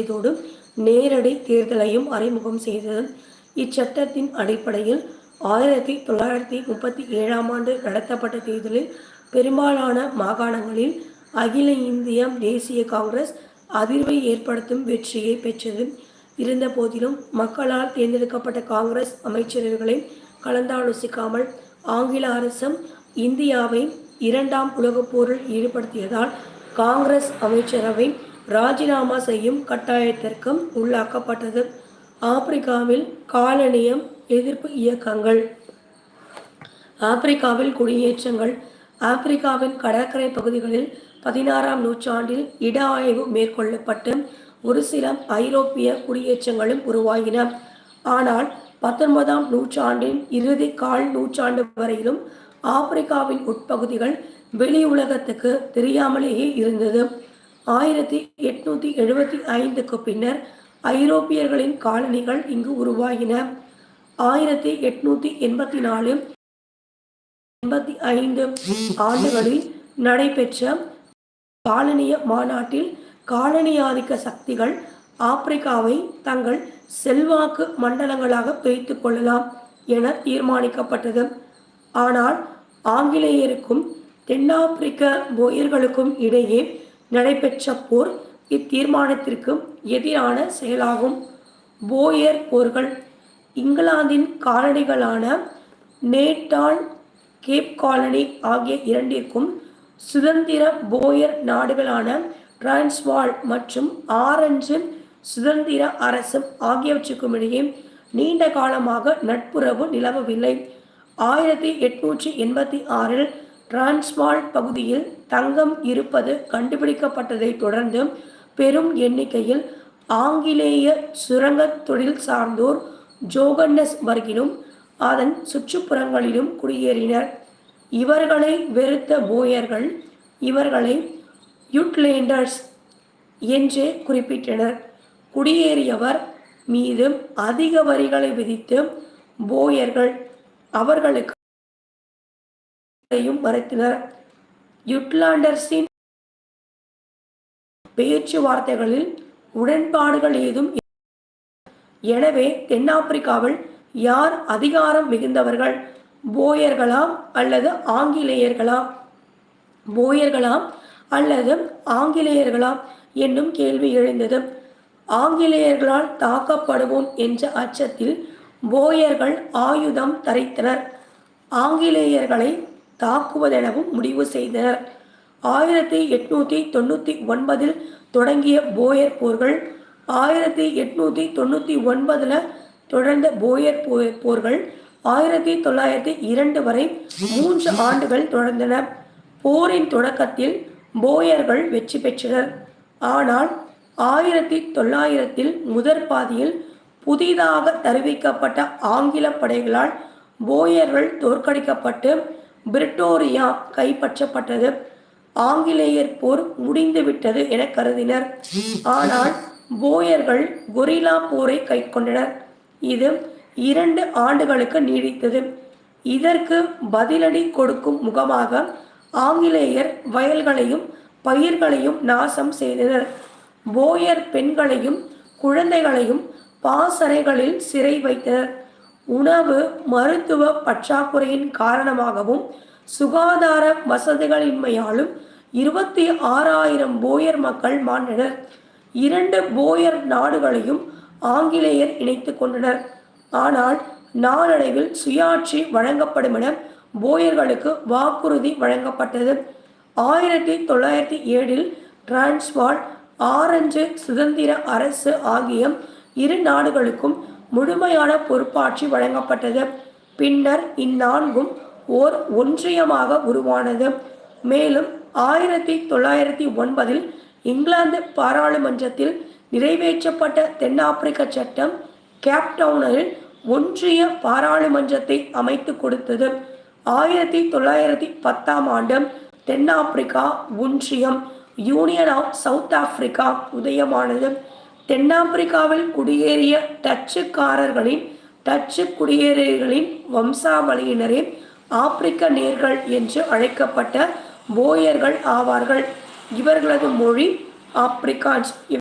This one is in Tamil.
இதோடு நேரடி தேர்தலையும் அறிமுகம் செய்தது. இச்சட்டத்தின் அடிப்படையில் ஆயிரத்தி தொள்ளாயிரத்தி முப்பத்தி ஏழாம் ஆண்டு நடத்தப்பட்ட தேர்தலில் பெரும்பாலான மாகாணங்களில் அகில இந்திய தேசிய காங்கிரஸ் அதிர்வை ஏற்படுத்தும் வெற்றியை பெற்றது. இருந்த போதிலும் மக்களால் தேர்ந்தெடுக்கப்பட்ட காங்கிரஸ் அமைச்சரவைகளை கலந்தாலோசிக்காமல் ஆங்கில அரசும் இந்தியாவை இரண்டாம் உலகப் போரில் ஈடுபடுத்தியதால் காங்கிரஸ் அமைச்சரவை ராஜினாமா செய்யும் கட்டாயத்திற்கும் உள்ளாக்கப்பட்டது. ஆப்பிரிக்காவில் காலனியம் எதிர்ப்பு இயக்கங்கள். ஆப்பிரிக்காவில் குடியேற்றங்கள். ஆப்பிரிக்காவின் கடற்கரை பகுதிகளில் பதினாறாம் நூற்றாண்டில் இட ஆய்வு மேற்கொள்ளப்பட்டு ஒரு சில ஐரோப்பிய குடியேற்றங்களும் உருவாகின. ஆனால் பத்தொன்பதாம் நூற்றாண்டின் இறுதி கால் நூற்றாண்டு வரையிலும் ஆப்பிரிக்காவின் உட்பகுதிகள் வெளி உலகத்துக்கு தெரியாமலேயே இருந்தது. ஆயிரத்தி எட்நூத்தி எழுபத்தி ஐந்துக்கு பின்னர் ஐரோப்பியர்களின் காலனிகள் இங்கு உருவாகின. ஆயிரத்தி எட்நூத்தி எண்பத்தி நாலு எண்பத்தி ஐந்து ஆண்டுகளில் நடைபெற்ற காலனிய மாநாட்டில் காலனியாதிக்க சக்திகள் ஆப்பிரிக்காவை தங்கள் செல்வாக்கு மண்டலங்களாக பிரித்து கொள்ளலாம் என தீர்மானிக்கப்பட்டது. ஆனால் ஆங்கிலேயருக்கும் தென்னாப்பிரிக்க போயர்களுக்கும் இடையே நடைபெற்ற போர் இத்தீர்மானத்திற்கு எதிரான செயலாகும். போயர் போர்கள் இங்கிலாந்தின் காலனிகளான நேட்டால் கேப் காலனி ஆகிய இரண்டிற்கும் சுதந்திர போயர் நாடுகளான டிரான்ஸ்வால் மற்றும் ஆரஞ்சு சுதந்திர அரசு ஆகியவற்றுக்கும் இடையே நீண்ட காலமாக நட்புறவு நிலவவில்லை. ஆயிரத்தி எட்நூற்றி எண்பத்தி ஆறில் டிரான்ஸ்வால் பகுதியில் தங்கம் இருப்பது கண்டுபிடிக்கப்பட்டதைத் தொடர்ந்து பெரும் எண்ணிக்கையில் ஆங்கிலேய சுரங்க தொழில் சார்ந்தோர் ஜோகன்னஸ்பர்கிலும் அதன் சுற்றுப்புறங்களிலும் குடியேறினர். இவர்களை வெறுத்த போயர்கள் இவர்களை யுட்லேண்டர்ஸ் என்றே குறிப்பிட்டனர். குடியேறியவர் மீது அதிக வரிகளை விதித்து போயர்கள் அவர்களுக்கு மறுத்தனர். யுட்லாண்டர்ஸின் பேச்சுவார்த்தைகளில் உடன்பாடுகள் ஏதும் எனவே தென்னாப்பிரிக்காவில் யார் அதிகாரம் மிகுந்தவர்கள்? போயர்களாம் அல்லது ஆங்கிலேயர்களாம்? போயர்களாம் அல்லது ஆங்கிலேயர்களாம் என்னும் கேள்வி எழுந்தது. ஆங்கிலேயர்களால் தாக்கப்படுவோம் என்ற அச்சத்தில் போயர்கள் ஆயுதம் தரித்தனர். ஆங்கிலேயர்களை தாக்குவதெனவும் முடிவு செய்தனர். ஆயிரத்தி எட்நூத்தி தொண்ணூற்றி ஒன்பதில் தொடங்கிய போயர் போர்கள் ஆயிரத்தி எட்நூற்றி தொண்ணூற்றி ஒன்பதில் தொடர்ந்த போயர் போர்கள் ஆயிரத்தி தொள்ளாயிரத்தி இரண்டு வரை மூன்று ஆண்டுகள் தொடர்ந்தன. போரின் தொடக்கத்தில் போயர்கள் வெற்றி பெற்றனர். ஆனால் ஆயிரத்தி தொள்ளாயிரத்தில் முதற் பாதியில் புதிதாக தருவிக்கப்பட்ட ஆங்கில படைகளால் போயர்கள் தோற்கடிக்கப்பட்டு பிரிட்டோரியா கைப்பற்றப்பட்டது. ஆங்கிலேயர் போர் முடிந்துவிட்டது என கருதினர். ஆனால் போயர்கள் கொரிலா போரை கைக்கொண்டனர். இது இரண்டு ஆண்டுகளுக்கு நீடித்தது. இதற்கு பதிலடி கொடுக்கும் முகமாக ஆங்கிலேயர் வயல்களையும் பயிர்களையும் நாசம் செய்தனர். போயர் பெண்களையும் குழந்தைகளையும் பாசறைகளில் சிறை வைத்தனர். உணவு மருத்துவ பற்றாக்குறையின் காரணமாகவும் சுகாதார வசதிகளின்மையாலும் இருபத்தி ஆறாயிரம் போயர் மக்கள் மாண்டனர் இரண்டு போயர் நாடுகளையும் ஆங்கிலேயர் இணைத்து கொண்டனர். ஆனால் நாளடைவில் சுயாட்சி வழங்கப்படும் என போயர்களுக்கு வாக்குறுதி வழங்கப்பட்டது. ஆயிரத்தி தொள்ளாயிரத்தி ஏழில் டிரான்ஸ்வால் ஆரஞ்சு சுதந்திர அரசு ஆகிய இரு நாடுகளுக்கும் முழுமையான பொறுப்பாட்சி வழங்கப்பட்டது. பின்னர் இந்நான்கும் ஓர் ஒன்றியமாக உருவானது. மேலும் ஆயிரத்தி தொள்ளாயிரத்தி ஒன்பதில் இங்கிலாந்து பாராளுமன்றத்தில் நிறைவேற்றப்பட்ட தென்னாப்பிரிக்க சட்டம் கேப்டவுனில் ஒன்றிய பாராளுமன்றத்தை அமைத்து கொடுத்தது. ஆயிரத்தி தொள்ளாயிரத்தி பத்தாம் ஆண்டு தென்னாப்பிரிக்கா ஒன்றியம் யூனியன் ஆஃப் சவுத் ஆப்பிரிக்கா உதயமானது. தென்னாப்பிரிக்காவில் குடியேறிய டச்சுக்காரர்களின் டச்சு குடியேறியர்களின் வம்சாவளியினரே ஆப்பிரிக்க நேர்கள் என்று அழைக்கப்பட்ட போயர்கள் ஆவார்கள். இவர்களது மொழி ஆப்பிரிக்கான்ஸ்.